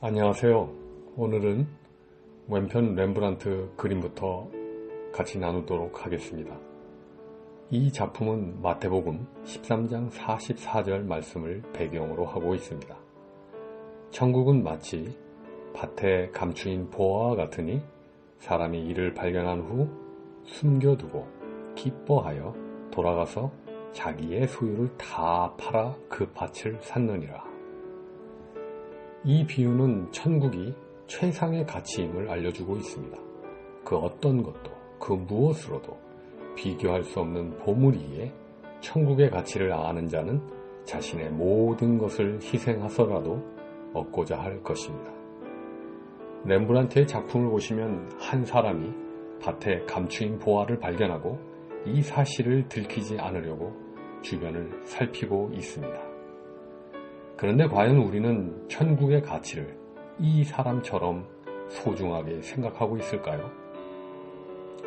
안녕하세요. 오늘은 왼편 렘브란트 그림부터 같이 나누도록 하겠습니다. 이 작품은 마태복음 13장 44절 말씀을 배경으로 하고 있습니다. 천국은 마치 밭에 감추인 보화와 같으니 사람이 이를 발견한 후 숨겨두고 기뻐하여 돌아가서 자기의 소유를 다 팔아 그 밭을 샀느니라. 이 비유는 천국이 최상의 가치임을 알려주고 있습니다. 그 어떤 것도 그 무엇으로도 비교할 수 없는 보물이기에 천국의 가치를 아는 자는 자신의 모든 것을 희생하서라도 얻고자 할 것입니다. 렘브란트의 작품을 보시면 한 사람이 밭에 감추인 보화를 발견하고 이 사실을 들키지 않으려고 주변을 살피고 있습니다. 그런데 과연 우리는 천국의 가치를 이 사람처럼 소중하게 생각하고 있을까요?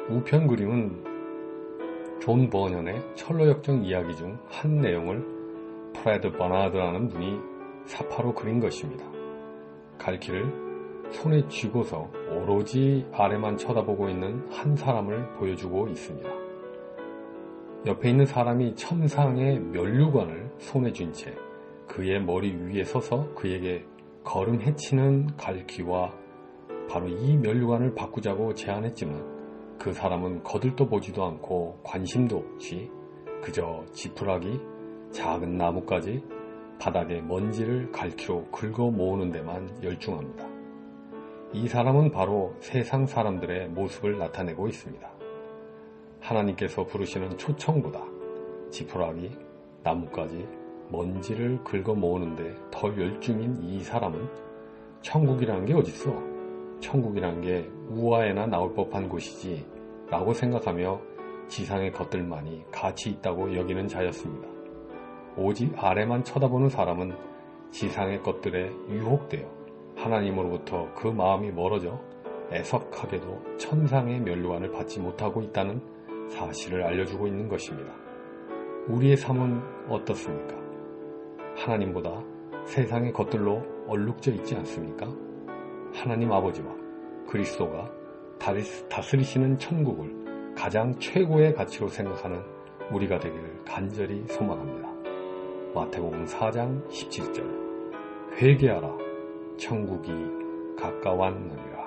우편 그림은 존 버년의 철로역정 이야기 중 한 내용을 프레드 버나드라는 분이 사파로 그린 것입니다. 갈 길을 손에 쥐고서 오로지 아래만 쳐다보고 있는 한 사람을 보여주고 있습니다. 옆에 있는 사람이 천상의 면류관을 손에 쥔 채 그의 머리 위에 서서 그에게 걸음 해치는 갈퀴와 바로 이 면류관을 바꾸자고 제안했지만 그 사람은 거들떠 보지도 않고 관심도 없이 그저 지푸라기 작은 나무까지 바닥에 먼지를 갈퀴로 긁어 모으는 데만 열중합니다. 이 사람은 바로 세상 사람들의 모습을 나타내고 있습니다. 하나님께서 부르시는 초청보다 지푸라기, 나무까지 먼지를 긁어 모으는데 더 열중인 이 사람은 천국이라는 게 어딨어? 천국이란 게 우아에나 나올 법한 곳이지 라고 생각하며 지상의 것들만이 가치 있다고 여기는 자였습니다. 오직 아래만 쳐다보는 사람은 지상의 것들에 유혹되어 하나님으로부터 그 마음이 멀어져 애석하게도 천상의 면류관을 받지 못하고 있다는 사실을 알려주고 있는 것입니다. 우리의 삶은 어떻습니까? 하나님보다 세상의 것들로 얼룩져 있지 않습니까? 하나님 아버지와 그리스도가 다스리시는 천국을 가장 최고의 가치로 생각하는 우리가 되기를 간절히 소망합니다. 마태복음 4장 17절 회개하라 천국이 가까웠느니라.